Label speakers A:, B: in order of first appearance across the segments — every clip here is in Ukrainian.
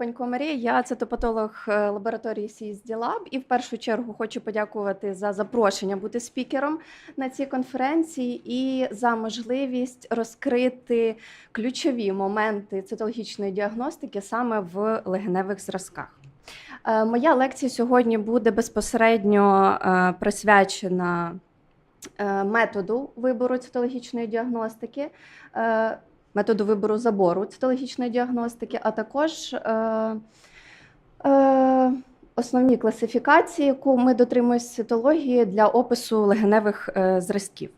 A: Панько Марія, я цитопатолог е, лабораторії CSD Lab. І в першу чергу хочу подякувати за запрошення бути спікером на цій конференції і за можливість розкрити ключові моменти цитологічної діагностики саме в легеневих зразках. Е, Моя лекція сьогодні буде безпосередньо е, присвячена методу вибору цитологічної діагностики, методу вибору забору цитологічної діагностики, а також е, е, основні класифікації, яку ми дотримуємося цитології для опису легеневих е, зразків.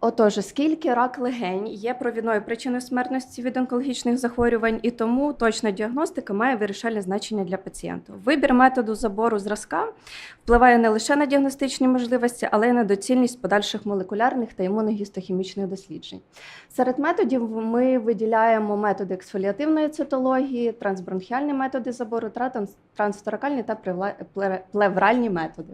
A: Отож, оскільки рак легень є провідною причиною смертності від онкологічних захворювань, і тому точна діагностика має вирішальне значення для пацієнта. Вибір методу забору зразка впливає не лише на діагностичні можливості, але й на доцільність подальших молекулярних та імуногістохімічних досліджень. Серед методів ми виділяємо методи ексфоліативної цитології, трансбронхіальні методи забору, трансторакальні та плевральні методи.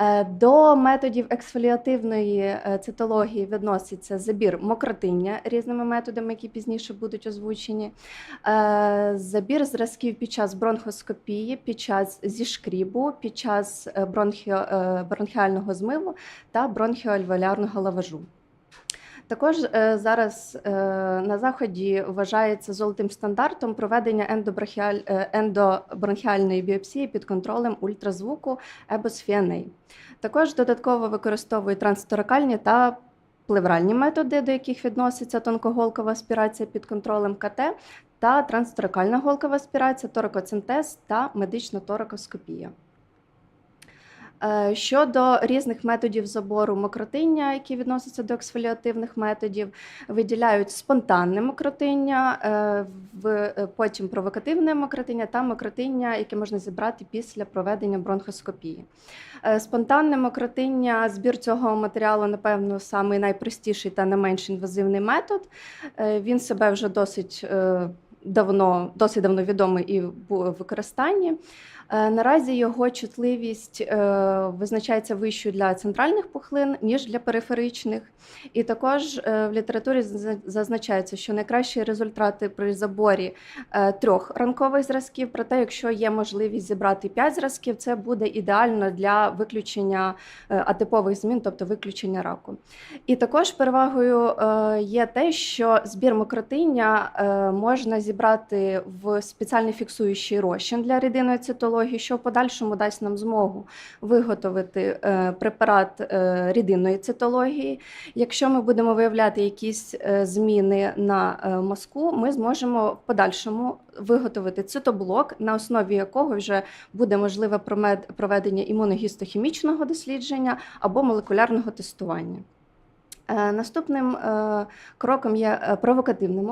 A: Е, До методів ексфоліативної е, цитології відноситься забір мокротиння різними методами, які пізніше будуть озвучені, е, забір зразків під час бронхоскопії, під час зішкрібу, під час е, бронхіо- е, бронхіального змиву та бронхіоальвеолярного лаважу. Також зараз на заході вважається золотим стандартом проведення ендобронхіальної біопсії під контролем ультразвуку EBOS-FNA. Також додатково використовують трансторакальні та плевральні методи, до яких відноситься тонкоголкова аспірація під контролем КТ та трансторакальна голкова аспірація, торакоцентез та медична торакоскопія. Е, Щодо різних методів забору мокротиння, які відносяться до ексфоліативних методів, виділяють спонтанне мокротиння, е, е, потім провокативне мокротиння та мокротиння, яке можна зібрати після проведення бронхоскопії. Спонтанне мокротиння, збір цього матеріалу, напевно, самий найпростіший та не менш інвазивний метод. Він себе вже досить давно, досить давно відомий і в використанні. Е, Наразі його чутливість е, визначається вищою для центральних пухлин, ніж для периферичних. І також е, в літературі зазначається, що найкращі результати при заборі трьох ранкових зразків. Проте, якщо є можливість зібрати п'ять зразків, це буде ідеально для виключення атипових змін, тобто виключення раку. І також перевагою є те, що збір мокротиння можна зібрати в спеціальний фіксуючий розчин для рідинної цитології, що в подальшому дасть нам змогу виготовити е, препарат е, рідинної цитології. Якщо ми будемо виявляти якісь е, зміни на мозку, ми зможемо в подальшому виготовити цитоблок, на основі якого вже буде можливе проведення імуногістохімічного дослідження або молекулярного тестування. Е, Наступним е, кроком є е, провокативний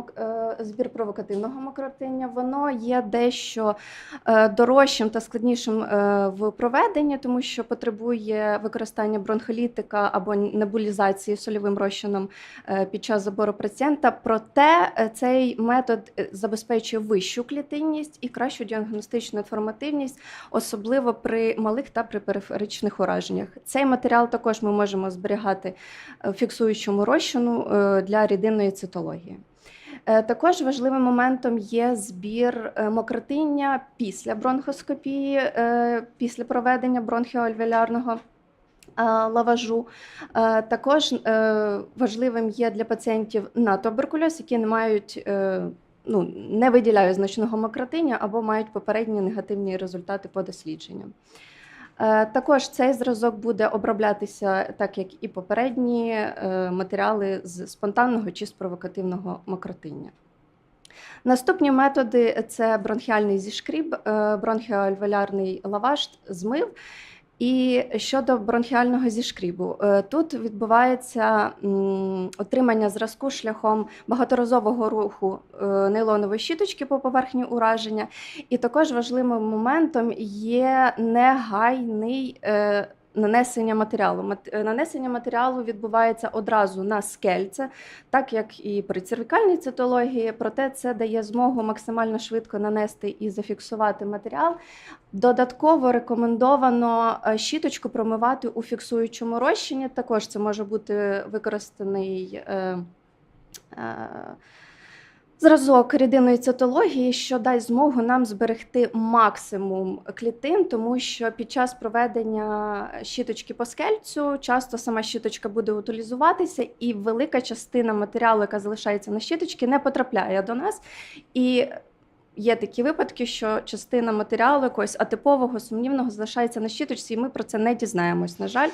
A: збір провокативного мокротиння. Воно є дещо дорожчим та складнішим в проведенні, тому що потребує використання бронхолітика або небулізації сольовим розчином під час забору пацієнта. Проте цей метод забезпечує вищу клітинність і кращу діагностичну інформативність, особливо при малих та при периферичних ураженнях. Цей матеріал також ми можемо зберігати в фіксуючому розчину е, для рідинної цитології. Е, Також важливим моментом є збір е, мокротиння після бронхоскопії, після проведення бронхіоальвеолярного е, лаважу. Також важливим є для пацієнтів на туберкульоз, які не мають. Ну, не виділяють значного мокротиння або мають попередні негативні результати по дослідженням. Е, Також цей зразок буде оброблятися так, як і попередні е, матеріали з спонтанного чи з провокативного мокротиння. Наступні методи це бронхіальний зішкріб, е, лаваш, змив. І щодо бронхіального зішкрібу, е, тут відбувається отримання зразку шляхом багаторазового руху е, нейлонової щіточки по поверхні ураження. І також важливим моментом є негайний е, нанесення матеріалу. Е, Нанесення матеріалу відбувається одразу на скельце, так як і при цервікальній цитології, проте це дає змогу максимально швидко нанести і зафіксувати матеріал. Додатково рекомендовано е, щіточку промивати у фіксуючому розчині. Також це може бути використаний. е, Зразок рідинної цитології, що дасть змогу нам зберегти максимум клітин, тому що під час проведення щіточки по скельцю часто сама щіточка буде утилізуватися, і велика частина матеріалу, яка залишається на щіточці, не потрапляє до нас. І є такі випадки, що частина матеріалу якогось атипового, сумнівного залишається на щіточці, і ми про це не дізнаємось, на жаль.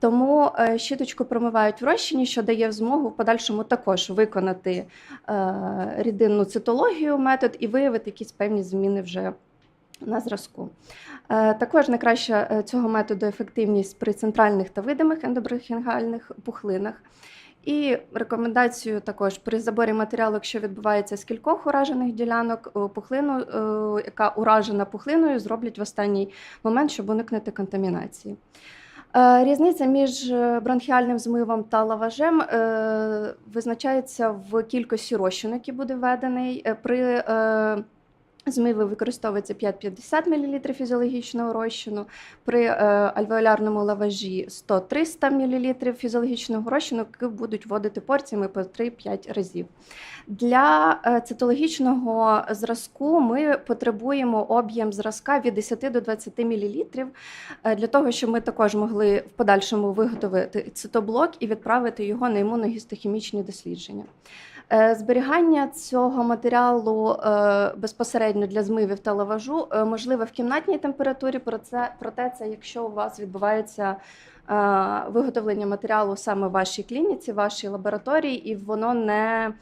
A: Тому е, щіточку промивають в розчині, що дає змогу в подальшому також виконати е, рідинну цитологію метод і виявити якісь певні зміни вже на зразку. Е, Також найкраща цього методу ефективність при центральних та видимих ендобрахінгальних пухлинах. І рекомендацію також при заборі матеріалу, якщо відбувається з кількох уражених ділянок, пухлину, яка уражена пухлиною, зроблять в останній момент, щоб уникнути контамінації. Е, Різниця між е, бронхіальним змивом та лаважем е, визначається в кількості розчину, який буде введений. При змиві використовується 5-50 мл фізіологічного розчину, при е, альвеолярному лаважі 100-300 мл фізіологічного розчину, які будуть вводити порціями по 3-5 разів. Для е, цитологічного зразку ми потребуємо об'єм зразка від 10 до 20 мл е, для того, щоб ми також могли в подальшому виготовити цитоблок і відправити його на імуногістохімічні дослідження. Е, Зберігання цього матеріалу е, безпосередньо для змивів та лаважу е, можливе в кімнатній температурі. Проте це, якщо у вас відбувається виготовлення матеріалу саме в вашій клініці, вашій лабораторії, і воно не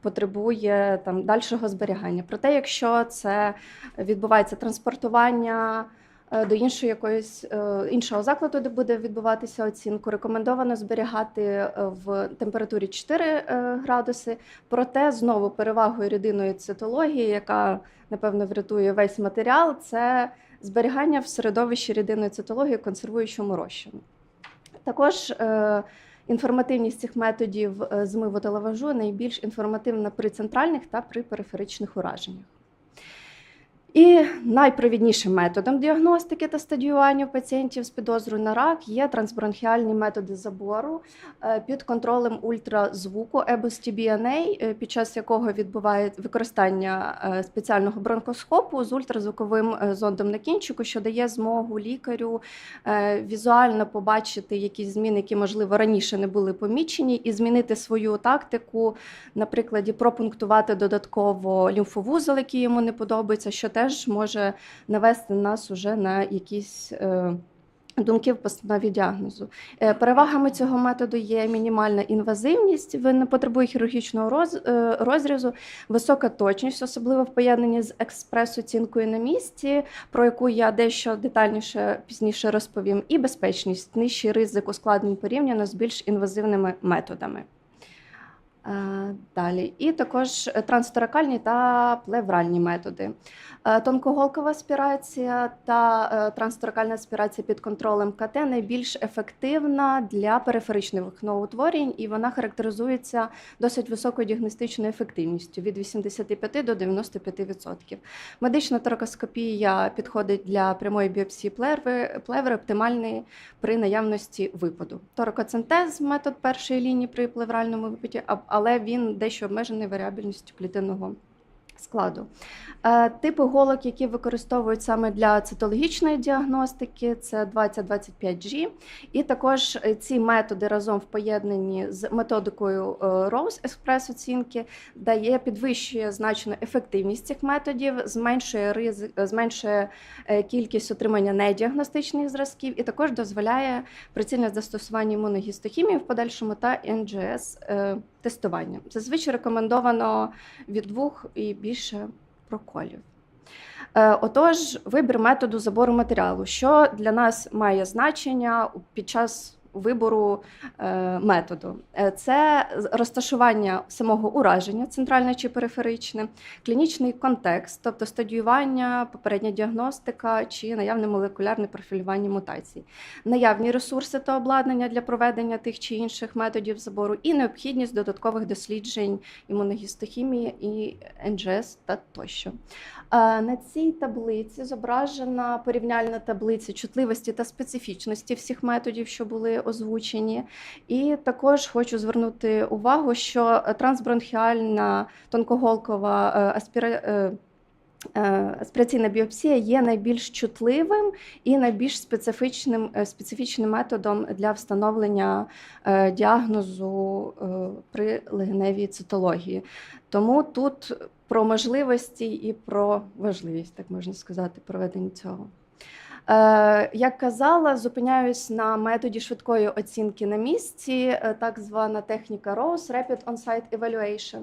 A: потребує там дальшого зберігання. Проте, якщо це відбувається транспортування. Е, До іншої якоїсь е, іншого закладу, де буде відбуватися оцінку, рекомендовано зберігати е, в температурі 4 е, градуси. Проте знову перевагою рідинної цитології, яка напевно врятує весь матеріал, це зберігання в середовищі рідинної цитології консервуючому розчину. Також інформативність цих методів змиву та лаважу найбільш інформативна при центральних та при периферичних ураженнях. І найпровіднішим методом діагностики та стадіювання пацієнтів з підозрою на рак є трансбронхіальні методи забору е, під контролем ультразвуку EBUS-TBNA, е, під час якого відбуває використання е, спеціального бронхоскопу з ультразвуковим зондом на кінчику, що дає змогу лікарю візуально побачити якісь зміни, які можливо раніше не були помічені, і змінити свою тактику, на прикладі пропунктувати додатково лімфовузол, який йому не подобається, що теж може навести нас уже на якісь. е, Думки в постанові діагнозу. Е, Перевагами цього методу є мінімальна інвазивність, він не потребує хірургічного е, розрізу, висока точність, особливо в поєднанні з експрес-оцінкою на місці, про яку я дещо детальніше пізніше розповім, і безпечність, нижчий ризик ускладнень порівняно з більш інвазивними методами. Е, Далі, і також е, трансторакальні та плевральні методи. Е, Тонкоголкова аспірація та трансторакальна аспірація під контролем КТ найбільш ефективна для периферичних новоутворень, і вона характеризується досить високою діагностичною ефективністю від 85 до 95%. Медична торакоскопія підходить для прямої біопсії плеври, плеври оптимальний при наявності випаду. Торакоцентез метод першої лінії при плевральному випаді, але він дещо обмежений варіабельністю клітинного складу. Е, Типи голок, які використовують саме для цитологічної діагностики, це 20-25G. І також е, ці методи разом в поєднанні з методикою е, Rose експрес оцінки дає підвищує значно ефективність цих методів, зменшує ризик, зменшує кількість отримання недіагностичних зразків і також дозволяє прицільне застосування імуногістохімії в подальшому та НГС тестування. Зазвичай рекомендовано від двох і більше проколів. Е, Отож, вибір методу забору матеріалу, що для нас має значення під час вибору е, методу. Е, Це розташування самого ураження, центральне чи периферичне, клінічний контекст, тобто стадіювання, попередня діагностика чи наявне молекулярне профілювання мутацій, наявні ресурси та обладнання для проведення тих чи інших методів забору, і необхідність додаткових досліджень імуногістохімії і НЖС та тощо. Е, На цій таблиці зображена порівняльна таблиця чутливості та специфічності всіх методів, що були озвучені. І також хочу звернути увагу, що трансбронхіальна тонкоголкова е, аспіра... е, е, аспіраційна біопсія є найбільш чутливим і найбільш специфічним, е, специфічним методом для встановлення е, діагнозу е, при легеневій цитології. Тому тут про можливості і про важливість, так можна сказати, проведення цього. Е, Як казала, зупиняюсь на методі швидкої оцінки на місці, е, так звана техніка ROSE – Rapid On-Site Evaluation.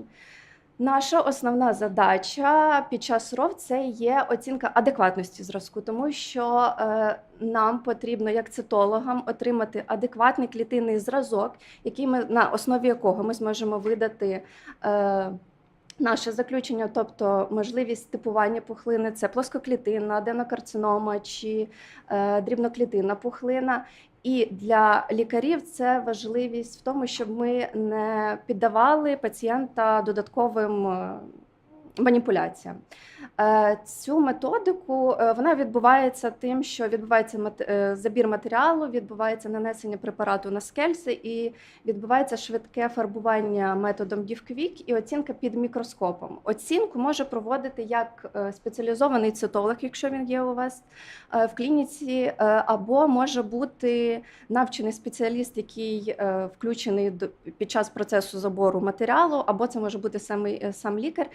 A: Наша основна задача під час РОВ це є оцінка адекватності зразку, тому що е, нам потрібно, як цитологам, отримати адекватний клітинний зразок, який ми на основі якого ми зможемо видати. Е, Наше заключення, тобто можливість типування пухлини, це плоскоклітинна, аденокарцинома чи е, дрібноклітинна пухлина. І для лікарів це важливість в тому, щоб ми не піддавали пацієнта додатковим маніпуляціям. Е, Цю методику е, вона відбувається тим, що відбувається е, забір матеріалу, відбувається нанесення препарату на скельці і відбувається швидке фарбування методом DIVQUIC і оцінка під мікроскопом. Оцінку може проводити як спеціалізований цитолог, якщо він є у вас в клініці, або може бути навчений спеціаліст, який включений під час процесу забору матеріалу, або це може бути самий е, сам лікар.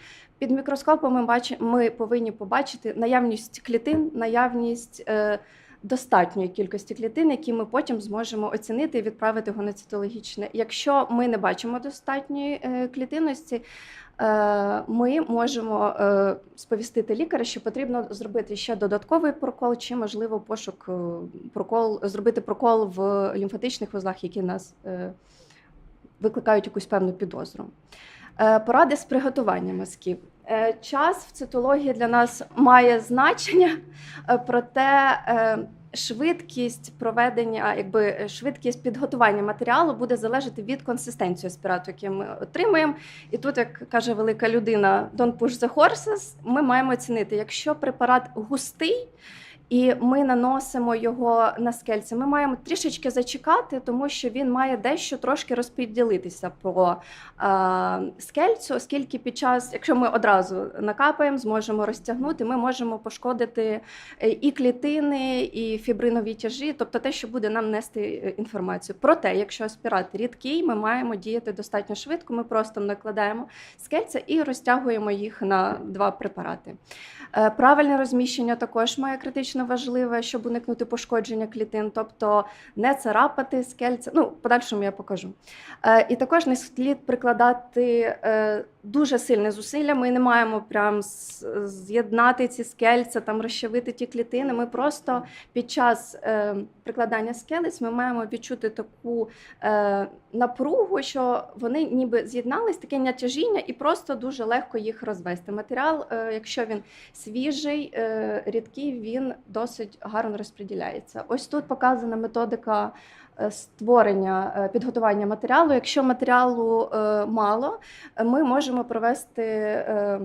A: Під мікроскопом ми бачимо, ми повинні побачити наявність клітин, наявність. е, Достатньої кількості клітин, які ми потім зможемо оцінити і відправити його на цитологічне. Якщо ми не бачимо достатньої е, клітинності, е, ми можемо е, сповістити лікаря, що потрібно зробити ще додатковий прокол, чи можливо пошук е, прокол, зробити прокол в лімфатичних вузлах, які нас е, викликають якусь певну підозру. Е, Поради з приготування мазків. Е, Час в цитології для нас має значення, е, проте е, швидкість проведення, якби швидкість підготування матеріалу буде залежати від консистенції аспірату, який ми отримуємо. І тут, як каже велика людина, don't push the horses, ми маємо оцінити, якщо препарат густий. І ми наносимо його на скельці. Ми маємо трішечки зачекати, тому що він має дещо трошки розподілитися по е, скельцю, оскільки під час, якщо ми одразу накапаємо, зможемо розтягнути, ми можемо пошкодити е, і клітини, і фібринові тяжі, тобто те, що буде нам нести е, інформацію. Проте, якщо аспірат рідкий, ми маємо діяти достатньо швидко. Ми просто накладаємо скельця і розтягуємо їх на два препарати. Е, Правильне розміщення також має критично важливе, щоб уникнути пошкодження клітин, тобто не царапати скельця. Ну, подальшому я покажу. Е, І також не слід прикладати е, дуже сильне зусилля. Ми не маємо прям з'єднати ці скельця, там розчавити ті клітини. Ми просто під час е, прикладання скелець ми маємо відчути таку е, напругу, що вони ніби з'єднались, таке натяжіння, і просто дуже легко їх розвести. Матеріал, е, якщо він свіжий, е, рідкий, він досить гарно розподіляється. Ось тут показана методика е, створення е, підготування матеріалу. Якщо матеріалу е, мало, ми можемо провести. е,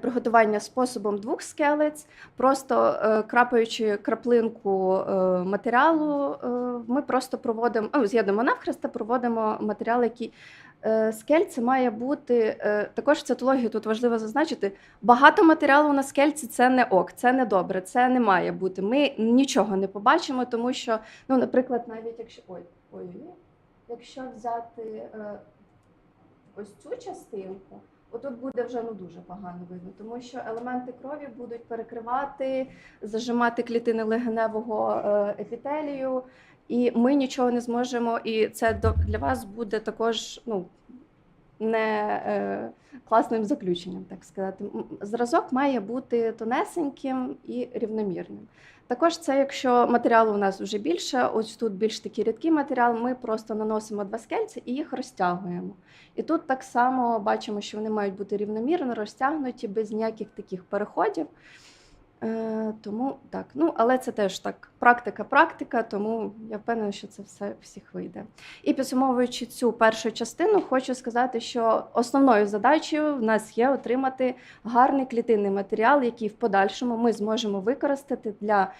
A: Приготування способом двох скелець, просто е, крапаючи краплинку е, матеріалу, е, ми просто проводимо, ну, з'єднуємо навхрест та проводимо матеріал, який е, скельце має бути. Е, також в цитології тут важливо зазначити, багато матеріалу на скельці це не ок, це не добре, це не має бути. Ми нічого не побачимо, тому що, ну, наприклад, навіть якщо ой, ой, якщо взяти е, ось цю частинку. Отут буде вже ну дуже погано видно, тому що елементи крові будуть перекривати, зажимати клітини легеневого е, епітелію, і ми нічого не зможемо. І це для вас буде також ну, не е, класним заключенням, так сказати. Зразок має бути тонесеньким і рівномірним. Також це, якщо матеріалу у нас вже більше, ось тут більш такий рідкий матеріал, ми просто наносимо два скельці і їх розтягуємо. І тут так само бачимо, що вони мають бути рівномірно розтягнуті, без ніяких таких переходів. Е, тому так, ну але це теж так, практика, практика, тому я впевнена, що це все всіх вийде. І підсумовуючи цю першу частину, хочу сказати, що основною задачею в нас є отримати гарний клітинний матеріал, який в подальшому ми зможемо використати для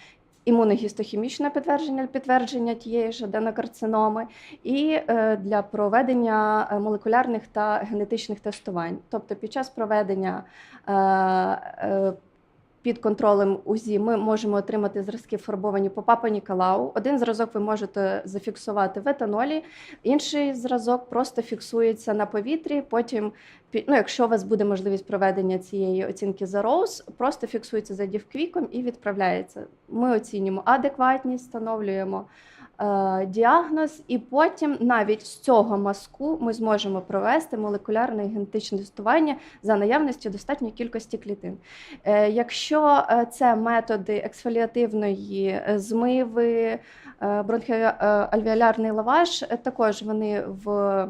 A: імуногістохімічне підтвердження підтвердження тієї ж аденокарциноми, і е, для проведення е, молекулярних та генетичних тестувань. Тобто, під час проведення е, під контролем УЗІ ми можемо отримати зразки фарбовані по папа Ніколау. Один зразок ви можете зафіксувати в етанолі, інший зразок просто фіксується на повітрі. Потім, ну, якщо у вас буде можливість проведення цієї оцінки за роуз, просто фіксується за дівквіком і відправляється. Ми оцінюємо адекватність, встановлюємо діагноз, і потім навіть з цього мазку ми зможемо провести молекулярне і генетичне тестування за наявністю достатньої кількості клітин. Е, Якщо е, це методи ексфоліативної е, змиви, е, бронхоальвеолярний лаваш, е, також вони в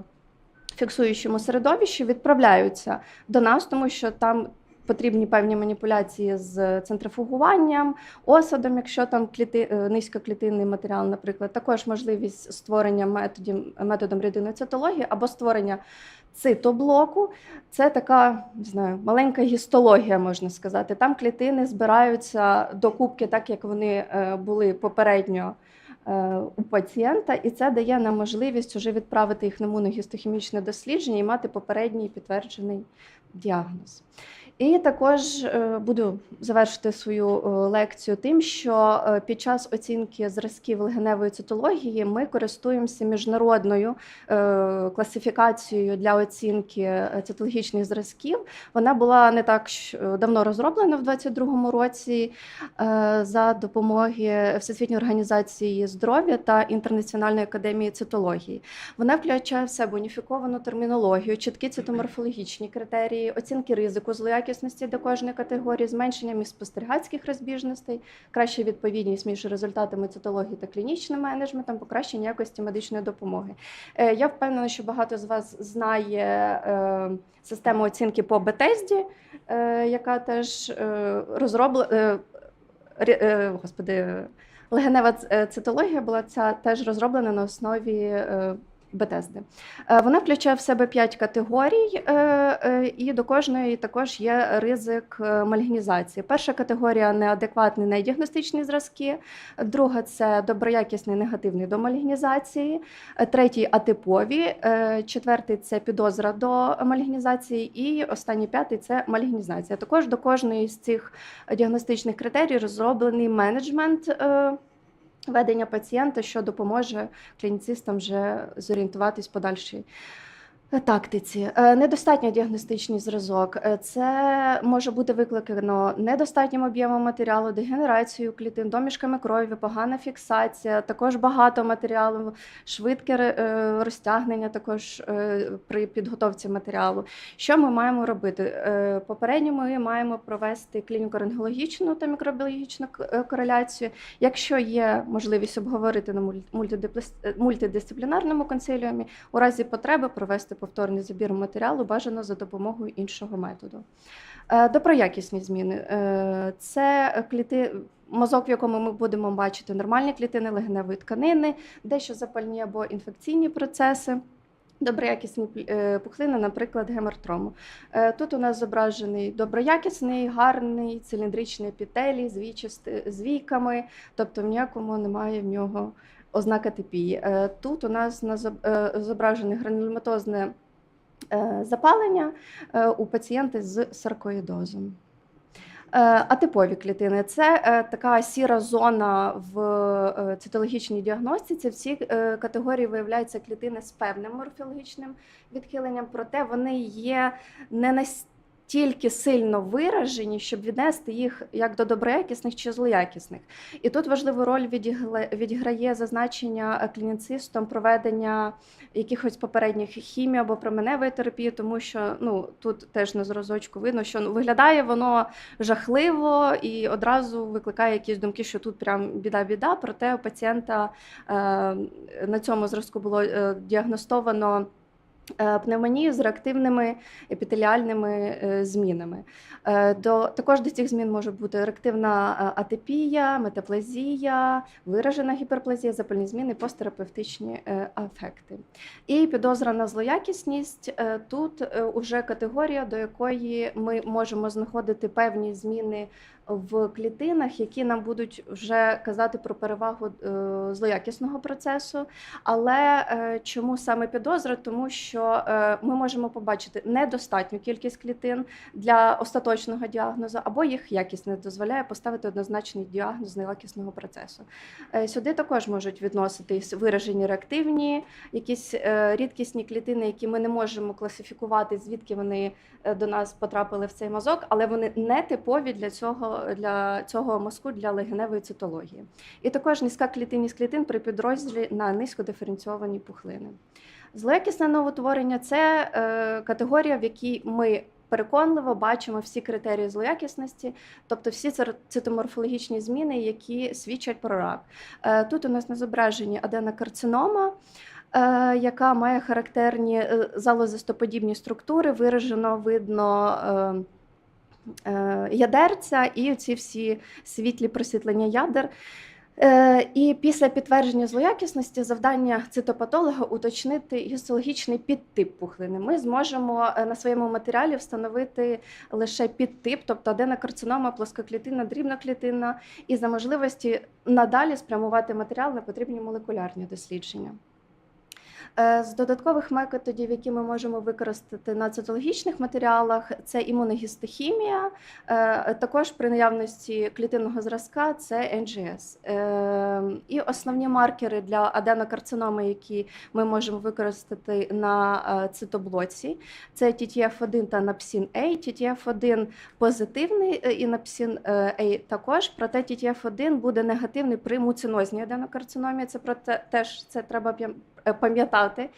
A: фіксуючому середовищі відправляються до нас, тому що там потрібні певні маніпуляції з центрифугуванням, осадом, якщо там кліти, е, низькоклітинний матеріал, наприклад, також можливість створення методів, методом рідинної цитології або створення цитоблоку. Це така не знаю, маленька гістологія, можна сказати. Там клітини збираються до кубки, так як вони е, були попередньо е, у пацієнта, і це дає нам можливість уже відправити їх на імуногістохімічне дослідження і мати попередній підтверджений діагноз. І також е, буду завершити свою е, лекцію тим, що е, під час оцінки зразків легеневої цитології ми користуємося міжнародною класифікацією для оцінки цитологічних зразків. Вона була не так давно розроблена в 2022 році за допомоги Всесвітньої організації здоров'я та Інтернаціональної академії цитології. Вона включає в себе уніфіковану термінологію, чіткі цитоморфологічні критерії, оцінки ризику злоякісності до кожної категорії, зменшення між спостерігацьких розбіжностей, краща відповідність між результатами цитології та клінічним менеджментом, покращення якості медичної допомоги. Е, Я впевнена, що багато з вас знає е, систему оцінки по Бетезді, яка теж е, розроблена. Господи, легенева цитологія була ця теж розроблена на основі Бетезди. Вона включає в себе п'ять категорій, е, е, і до кожної також є ризик е, мальгінізації. Перша категорія неадекватні недіагностичні зразки, друга це доброякісний негативний до мальгінізації, третій атипові, четвертий це підозра до мальгінізації, і останній п'ятий це мальгінізація. Також до кожної з цих діагностичних критерій розроблений менеджмент. Ведення пацієнта, що допоможе клініцистам вже зорієнтуватись подальші. Тактиці. Е, Недостатньо діагностичний зразок. Е, Це може бути викликано недостатнім об'ємом матеріалу, дегенерацією клітин, домішками крові, погана фіксація, також багато матеріалу, швидке е, розтягнення також е, при підготовці матеріалу. Що ми маємо робити? Е, Попередньо ми маємо провести клініко-рентгенологічну та мікробіологічну е, кореляцію. Якщо є можливість обговорити на муль- е, мультидисциплінарному консиліумі, у разі потреби провести повторний забір матеріалу бажано за допомогою іншого методу. Е, Доброякісні зміни Е, це кліти. Мозок, в якому ми будемо бачити нормальні клітини легеневої тканини, дещо запальні або інфекційні процеси. Доброякісні е, пухлини, наприклад, гемортрому. Е, Тут у нас зображений доброякісний, гарний циліндричний епітелій з війками, тобто в ніякому немає в нього ознак атипії. Е, Тут у нас е, зображене гранулематозне е, запалення у пацієнта з саркоїдозом. Атипові клітини це така сіра зона в цитологічній діагностиці. В цій категорії виявляються клітини з певним морфологічним відхиленням, проте вони є не настільки сильно виражені, щоб віднести їх як до доброякісних чи злоякісних. І тут важливу роль відіграє зазначення е, клініцистом проведення якихось попередніх хімії або променевої терапії, тому що ну тут теж на зразочку видно, що ну, виглядає воно жахливо і одразу викликає якісь думки, що тут прям біда-біда. Проте у пацієнта е, на цьому зразку було е, діагностовано. Е, Пневмонію з реактивними епітеліальними е, змінами. Е, До, також до цих змін може бути реактивна атипія, метаплазія, виражена гіперплазія, запальні зміни, посттерапевтичні ефекти. І підозра на злоякісність тут уже категорія, до якої ми можемо знаходити певні зміни в клітинах, які нам будуть вже казати про перевагу е, злоякісного процесу. Але е, чому саме підозра? Тому що е, ми можемо побачити недостатню кількість клітин для остаточного діагнозу, або їх якість не дозволяє поставити однозначний діагноз неякісного процесу. Сюди також можуть відноситись виражені реактивні, якісь рідкісні клітини, які ми не можемо класифікувати, звідки вони до нас потрапили в цей мазок, але вони не типові для цього, для цього мозку для легеневої цитології. І також низька клітинність клітин при підрозділі на низькодиференційовані пухлини. Злоякісне новотворення це е, категорія, в якій ми переконливо бачимо всі критерії злоякісності, тобто всі цитоморфологічні зміни, які свідчать про рак. Е, Тут у нас на зображенні аденокарцинома, е, яка має характерні е, залозистоподібні структури, виражено видно. Е, Ядерця і ці всі світлі просвітлення ядер. Е, І після підтвердження злоякісності завдання цитопатолога уточнити гістологічний підтип пухлини. Ми зможемо е, на своєму матеріалі встановити лише підтип, тобто аденокарцинома, плоскоклітинна, дрібноклітинна, і за можливості надалі спрямувати матеріал на потрібні молекулярні дослідження. Е, З додаткових методів, які ми можемо використати на цитологічних матеріалах, це імуногістохімія, е, також при наявності клітинного зразка це NGS. Е, І основні маркери для аденокарциноми, які ми можемо використати на цитоблоці, це TTF1 та NAPSIN-A. TTF1 позитивний і NAPSIN-A також, проте TTF1 буде негативний при муцинозній аденокарциномі. Це проте теж це треба пам'ятати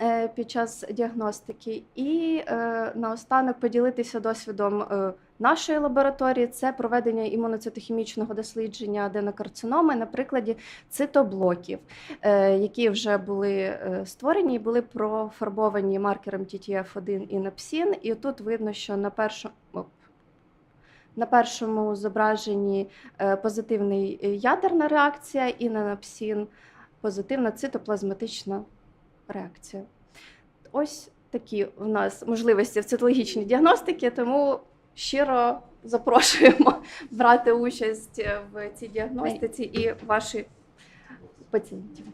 A: е, під час діагностики. І е, наостанок поділитися досвідом е, нашої лабораторії це проведення імуноцитохімічного дослідження аденокарциноми на прикладі цитоблоків, е, які вже були е, створені і були профарбовані маркером TTF1 і напсін. І тут видно, що на першому. на першому зображенні е, позитивний е, ядерна реакція, і на напсін позитивна цитоплазматична реакція. Ось такі в нас можливості в цитологічній діагностиці, тому щиро запрошуємо брати участь в цій діагностиці і ваші пацієнтів.